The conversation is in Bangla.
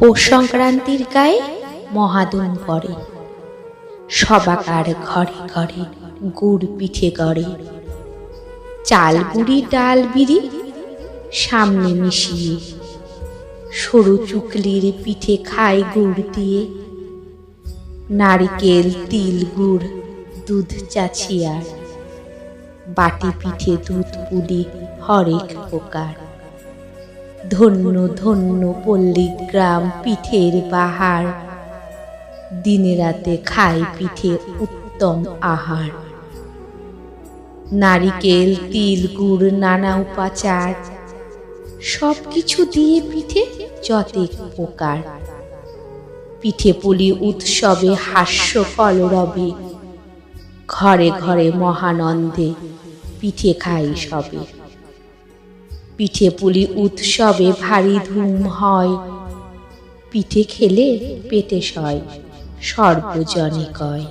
পৌষ সংক্রান্তির গায়ে মহাদুম করে। সবাকার ঘরে ঘরে গুড় পিঠে গড়ে। চাল গুড়ি ডাল বিড়ি সামনে মিশিয়ে সরু চুকলির পিঠে খায় গুড় দিয়ে। নারিকেল, তিল, গুড়, দুধ চাছিয়ার বাটি পিঠে দুধ পুলি হরেক প্রকার। ধন্য ধন্য পল্লী গ্রাম পিঠের বাহার দিনে রাতে খায় পিঠে উত্তম আহার। নারিকেল, তিল, গুড়, নানা উপাচার। সব কিছু দিয়ে পিঠে যতেক প্রকার পিঠে পুলি উৎসবে হাস্য কলরবে ঘরে ঘরে মহানন্দে পিঠে খাই সবে। পিঠে পুলি উৎসবে ভারী ধুম হয়। পিঠে খেলে পেটে সয় সর্বজনে কয়।